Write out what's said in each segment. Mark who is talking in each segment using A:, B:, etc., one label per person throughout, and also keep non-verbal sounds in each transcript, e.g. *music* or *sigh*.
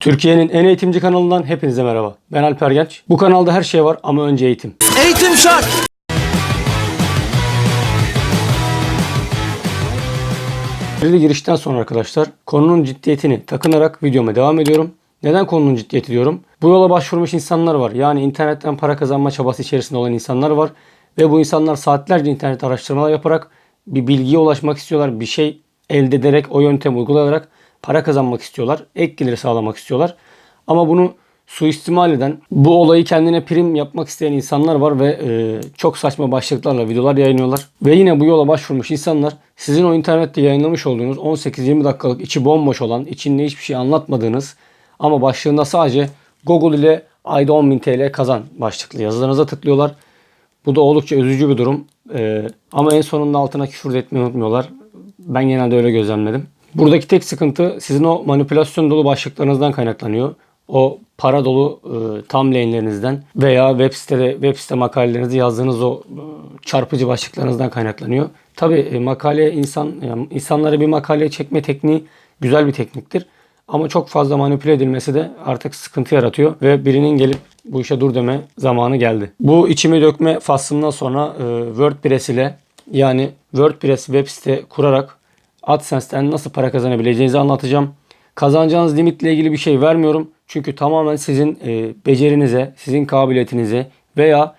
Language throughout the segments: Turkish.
A: Türkiye'nin en eğitimci kanalından hepinize merhaba. Ben Alper Genç. Bu kanalda her şey var ama önce eğitim.
B: Eğitim şart.
A: Bir girişten sonra arkadaşlar konunun ciddiyetini takınarak videoma devam ediyorum. Neden konunun ciddiyeti diyorum? Bu yola başvurmuş insanlar var. Yani internetten para kazanma çabası içerisinde olan insanlar var. Ve bu insanlar saatlerce internet araştırmalar yaparak bir bilgiye ulaşmak istiyorlar. Bir şey elde ederek o yöntemi uygulayarak para kazanmak istiyorlar. Ek geliri sağlamak istiyorlar. Ama bunu suistimal eden, bu olayı kendine prim yapmak isteyen insanlar var ve e, çok saçma başlıklarla videolar yayınlıyorlar. Ve yine bu yola başvurmuş insanlar sizin o internette yayınlamış olduğunuz 18-20 dakikalık içi bomboş olan, içinde hiçbir şey anlatmadığınız ama başlığında sadece Google ile ayda 10.000 TL kazan başlıklı yazılarınıza tıklıyorlar. Bu da oldukça üzücü bir durum. Ee, ama en sonunda altına küfür etmeyi unutmuyorlar. Ben genelde öyle gözlemledim. Buradaki tek sıkıntı sizin o manipülasyon dolu başlıklarınızdan kaynaklanıyor. O para dolu e, thumbnail'lerinizden veya web sitede web site makalelerinizi yazdığınız o e, çarpıcı başlıklarınızdan kaynaklanıyor. Tabi e, makale insan yani insanları bir makaleye çekme tekniği güzel bir tekniktir. Ama çok fazla manipüle edilmesi de artık sıkıntı yaratıyor ve birinin gelip bu işe dur deme zamanı geldi. Bu içimi dökme faslından sonra e, WordPress ile yani WordPress web site kurarak AdSense'ten nasıl para kazanabileceğinizi anlatacağım. Kazanacağınız limitle ilgili bir şey vermiyorum. Çünkü tamamen sizin e, becerinize, sizin kabiliyetinize veya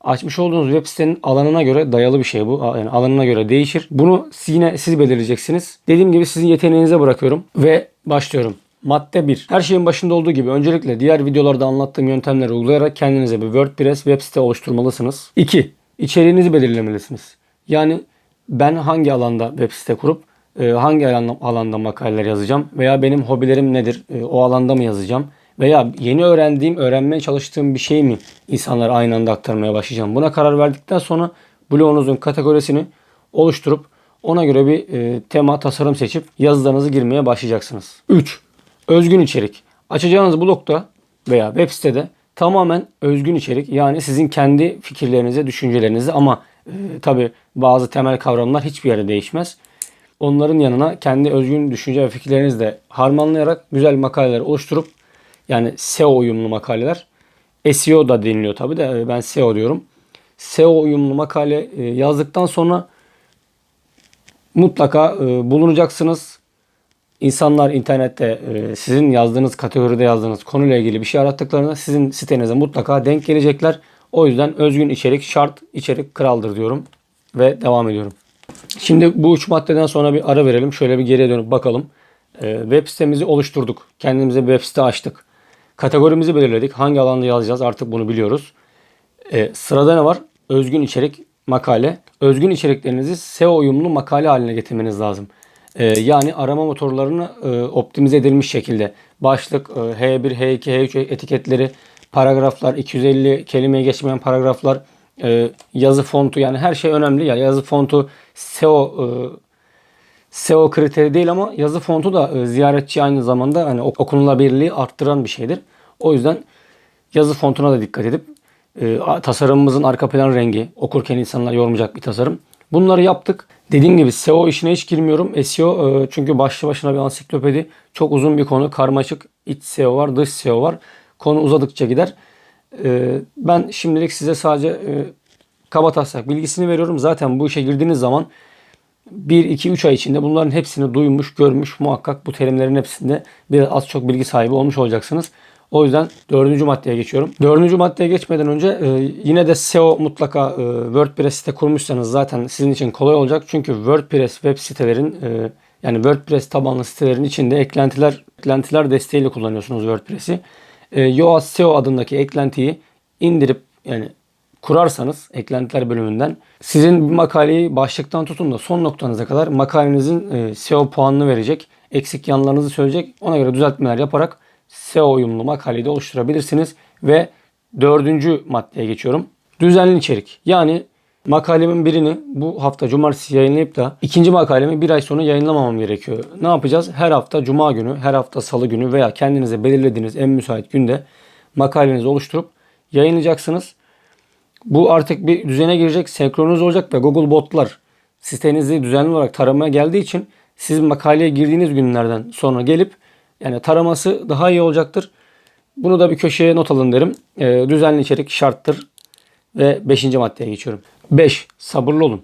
A: açmış olduğunuz web sitenin alanına göre dayalı bir şey bu. Yani alanına göre değişir. Bunu yine siz belirleyeceksiniz. Dediğim gibi sizin yeteneğinize bırakıyorum ve başlıyorum. Madde 1. Her şeyin başında olduğu gibi öncelikle diğer videolarda anlattığım yöntemleri uygulayarak kendinize bir WordPress web site oluşturmalısınız. 2. İçeriğinizi belirlemelisiniz. Yani ben hangi alanda web site kurup hangi alanda, makaleler yazacağım veya benim hobilerim nedir e, o alanda mı yazacağım veya yeni öğrendiğim, öğrenmeye çalıştığım bir şey mi insanlara aynı anda aktarmaya başlayacağım. Buna karar verdikten sonra blogunuzun kategorisini oluşturup ona göre bir e, tema, tasarım seçip yazılarınızı girmeye başlayacaksınız. 3. Özgün içerik. Açacağınız blogda veya web sitede tamamen özgün içerik yani sizin kendi fikirlerinize, düşüncelerinize ama e, tabi bazı temel kavramlar hiçbir yere değişmez. Onların yanına kendi özgün düşünce ve fikirlerinizi de harmanlayarak güzel makaleler oluşturup yani SEO uyumlu makaleler. SEO da deniliyor tabi de e, ben SEO diyorum. SEO uyumlu makale e, yazdıktan sonra mutlaka e, bulunacaksınız. İnsanlar internette sizin yazdığınız kategoride yazdığınız konuyla ilgili bir şey arattıklarında sizin sitenize mutlaka denk gelecekler. O yüzden özgün içerik şart, içerik kraldır diyorum ve devam ediyorum. Şimdi bu üç maddeden sonra bir ara verelim. Şöyle bir geriye dönüp bakalım. E, web sitemizi oluşturduk. Kendimize bir web site açtık. Kategorimizi belirledik. Hangi alanda yazacağız artık bunu biliyoruz. E, sırada ne var? Özgün içerik, makale. Özgün içeriklerinizi SEO uyumlu makale haline getirmeniz lazım. E, yani arama motorlarını e, optimize edilmiş şekilde başlık, e, H1, H2, H3 etiketleri, paragraflar, 250 kelimeye geçmeyen paragraflar, e, yazı fontu yani her şey önemli. Ya yazı fontu SEO e, SEO kriteri değil ama yazı fontu da e, ziyaretçi aynı zamanda hani ok- okunulabilirliği arttıran bir şeydir. O yüzden yazı fontuna da dikkat edip e, tasarımımızın arka plan rengi okurken insanlar yormayacak bir tasarım. Bunları yaptık. Dediğim gibi SEO işine hiç girmiyorum. SEO e, çünkü başlı başına bir ansiklopedi. Çok uzun bir konu. Karmaşık iç SEO var, dış SEO var. Konu uzadıkça gider. E, ben şimdilik size sadece e, kaba taslak bilgisini veriyorum. Zaten bu işe girdiğiniz zaman 1, 2, 3 ay içinde bunların hepsini duymuş, görmüş muhakkak bu terimlerin hepsinde biraz az çok bilgi sahibi olmuş olacaksınız. O yüzden dördüncü maddeye geçiyorum. Dördüncü maddeye geçmeden önce e, yine de SEO mutlaka e, WordPress site kurmuşsanız zaten sizin için kolay olacak. Çünkü WordPress web sitelerin e, yani WordPress tabanlı sitelerin içinde eklentiler eklentiler desteğiyle kullanıyorsunuz WordPress'i. E, Yoast SEO adındaki eklentiyi indirip yani kurarsanız eklentiler bölümünden sizin bir makaleyi başlıktan tutun da son noktanıza kadar makalenizin e, SEO puanını verecek. Eksik yanlarınızı söyleyecek. Ona göre düzeltmeler yaparak SEO uyumlu makaleyi de oluşturabilirsiniz. Ve dördüncü maddeye geçiyorum. Düzenli içerik. Yani makalemin birini bu hafta cumartesi yayınlayıp da ikinci makalemi bir ay sonra yayınlamamam gerekiyor. Ne yapacağız? Her hafta cuma günü, her hafta salı günü veya kendinize belirlediğiniz en müsait günde makalenizi oluşturup yayınlayacaksınız. Bu artık bir düzene girecek, senkronize olacak ve Google botlar sitenizi düzenli olarak taramaya geldiği için siz makaleye girdiğiniz günlerden sonra gelip Yani taraması daha iyi olacaktır. Bunu da bir köşeye not alın derim. Ee, düzenli içerik şarttır. Ve 5. maddeye geçiyorum. 5. Sabırlı olun.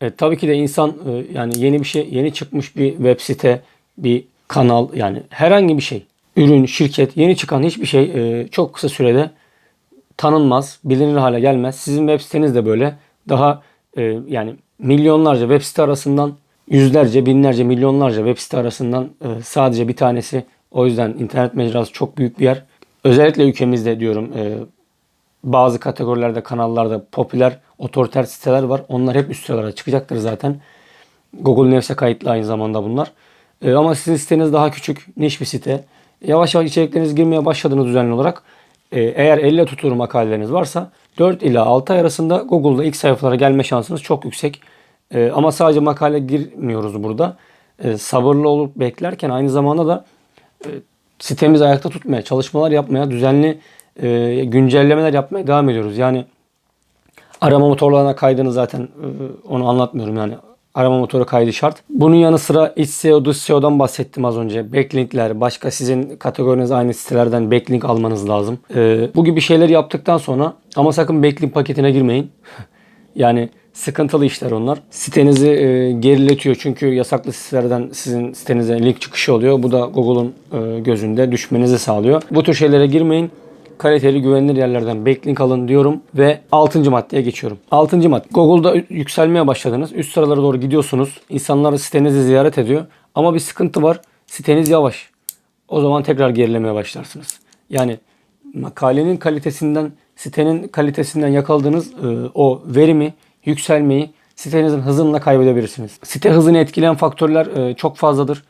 A: E, tabii ki de insan e, yani yeni bir şey, yeni çıkmış bir web site, bir kanal yani herhangi bir şey, ürün, şirket, yeni çıkan hiçbir şey e, çok kısa sürede tanınmaz, bilinir hale gelmez. Sizin web siteniz de böyle daha e, yani milyonlarca web site arasından yüzlerce, binlerce, milyonlarca web site arasından e, sadece bir tanesi. O yüzden internet mecrası çok büyük bir yer. Özellikle ülkemizde diyorum e, bazı kategorilerde, kanallarda popüler otoriter siteler var. Onlar hep üst sıralara çıkacaktır zaten. Google News'e kayıtlı aynı zamanda bunlar. E, ama sizin siteniz daha küçük, niş bir site. Yavaş yavaş içerikleriniz girmeye başladığınız düzenli olarak eğer elle tutulur makaleleriniz varsa 4 ila 6 ay arasında Google'da ilk sayfalara gelme şansınız çok yüksek. E, ama sadece makale girmiyoruz burada. E, sabırlı olup beklerken aynı zamanda da e, sitemizi ayakta tutmaya, çalışmalar yapmaya, düzenli e, güncellemeler yapmaya devam ediyoruz. Yani arama motorlarına kaydını zaten e, onu anlatmıyorum yani. Arama motoru kaydı şart. Bunun yanı sıra iç SEO, dış SEO'dan bahsettim az önce. Backlinkler, başka sizin kategoriniz aynı sitelerden backlink almanız lazım. E, bu gibi şeyler yaptıktan sonra ama sakın backlink paketine girmeyin. *laughs* yani sıkıntılı işler onlar. Sitenizi e, geriletiyor çünkü yasaklı sitelerden sizin sitenize link çıkışı oluyor. Bu da Google'un e, gözünde düşmenizi sağlıyor. Bu tür şeylere girmeyin kaliteli güvenilir yerlerden backlink alın diyorum ve 6. maddeye geçiyorum. 6. madde. Google'da yükselmeye başladınız. Üst sıralara doğru gidiyorsunuz. İnsanlar sitenizi ziyaret ediyor. Ama bir sıkıntı var. Siteniz yavaş. O zaman tekrar gerilemeye başlarsınız. Yani makalenin kalitesinden, sitenin kalitesinden yakaladığınız e, o verimi, yükselmeyi sitenizin hızınla kaybedebilirsiniz. Site hızını etkileyen faktörler e, çok fazladır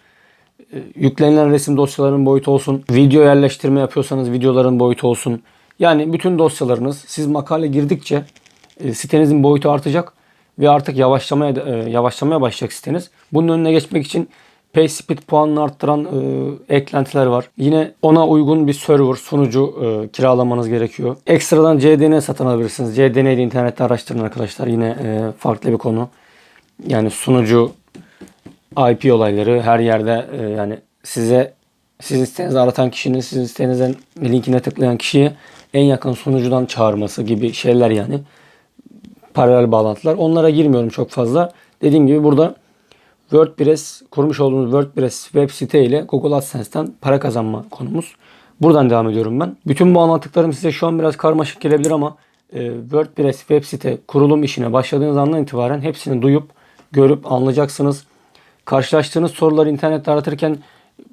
A: yüklenilen resim dosyaların boyutu olsun, video yerleştirme yapıyorsanız videoların boyutu olsun. Yani bütün dosyalarınız siz makale girdikçe e, sitenizin boyutu artacak ve artık yavaşlamaya e, yavaşlamaya başlayacak siteniz. Bunun önüne geçmek için PageSpeed puanını arttıran e, eklentiler var. Yine ona uygun bir server, sunucu kiralamanız gerekiyor. Ekstradan CDN satın alabilirsiniz. CDN'yi internette araştırın arkadaşlar. Yine farklı bir konu. Yani sunucu IP olayları her yerde e, yani size sizin sitenizi aratan kişinin sizin sitenizden linkine tıklayan kişiyi en yakın sunucudan çağırması gibi şeyler yani. Paralel bağlantılar. Onlara girmiyorum çok fazla. Dediğim gibi burada WordPress kurmuş olduğumuz WordPress web site ile Google AdSense'ten para kazanma konumuz. Buradan devam ediyorum ben. Bütün bu anlattıklarım size şu an biraz karmaşık gelebilir ama e, WordPress web site kurulum işine başladığınız andan itibaren hepsini duyup, görüp anlayacaksınız. Karşılaştığınız soruları internette aratırken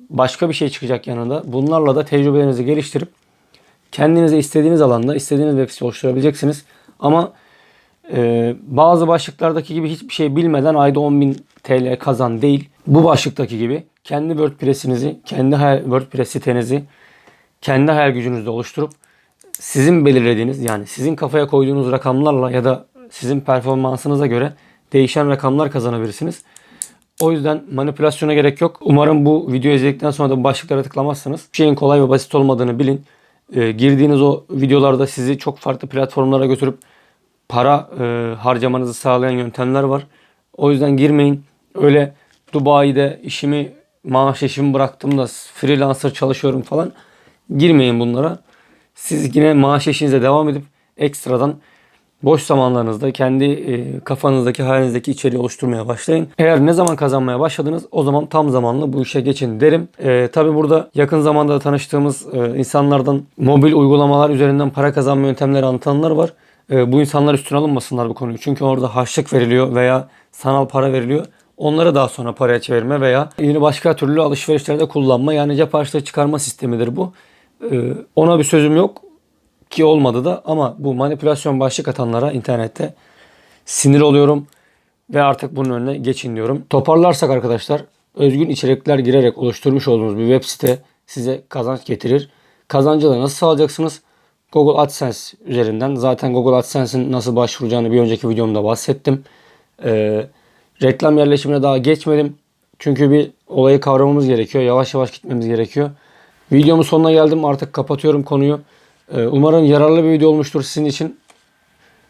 A: başka bir şey çıkacak yanında. Bunlarla da tecrübelerinizi geliştirip kendinize istediğiniz alanda istediğiniz web site oluşturabileceksiniz. Ama e, bazı başlıklardaki gibi hiçbir şey bilmeden ayda 10.000 TL kazan değil. Bu başlıktaki gibi kendi WordPress'inizi, kendi hayal, WordPress sitenizi kendi hayal gücünüzde oluşturup sizin belirlediğiniz yani sizin kafaya koyduğunuz rakamlarla ya da sizin performansınıza göre değişen rakamlar kazanabilirsiniz. O yüzden manipülasyona gerek yok. Umarım bu videoyu izledikten sonra da bu başlıklara tıklamazsınız. Bir şeyin kolay ve basit olmadığını bilin. E, girdiğiniz o videolarda sizi çok farklı platformlara götürüp para e, harcamanızı sağlayan yöntemler var. O yüzden girmeyin. Öyle Dubai'de işimi maaş işimi bıraktım da freelancer çalışıyorum falan. Girmeyin bunlara. Siz yine maaş işinize devam edip ekstradan boş zamanlarınızda kendi e, kafanızdaki hayalinizdeki içeriği oluşturmaya başlayın. Eğer ne zaman kazanmaya başladınız o zaman tam zamanlı bu işe geçin derim. E, Tabi burada yakın zamanda tanıştığımız e, insanlardan mobil uygulamalar üzerinden para kazanma yöntemleri anlatanlar var. E, bu insanlar üstüne alınmasınlar bu konuyu. Çünkü orada harçlık veriliyor veya sanal para veriliyor. Onları daha sonra paraya çevirme veya yine başka türlü alışverişlerde kullanma yani cep harçlığı çıkarma sistemidir bu. E, ona bir sözüm yok ki olmadı da ama bu manipülasyon başlık atanlara internette sinir oluyorum ve artık bunun önüne geçin diyorum. Toparlarsak arkadaşlar özgün içerikler girerek oluşturmuş olduğunuz bir web site size kazanç getirir. Kazancı da nasıl sağlayacaksınız? Google AdSense üzerinden. Zaten Google AdSense'in nasıl başvuracağını bir önceki videomda bahsettim. Ee, reklam yerleşimine daha geçmedim. Çünkü bir olayı kavramamız gerekiyor. Yavaş yavaş gitmemiz gerekiyor. Videomun sonuna geldim. Artık kapatıyorum konuyu. Ee, umarım yararlı bir video olmuştur sizin için.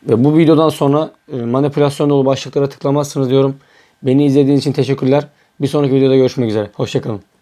A: Ve bu videodan sonra e, manipülasyon dolu başlıklara tıklamazsınız diyorum. Beni izlediğiniz için teşekkürler. Bir sonraki videoda görüşmek üzere. Hoşçakalın.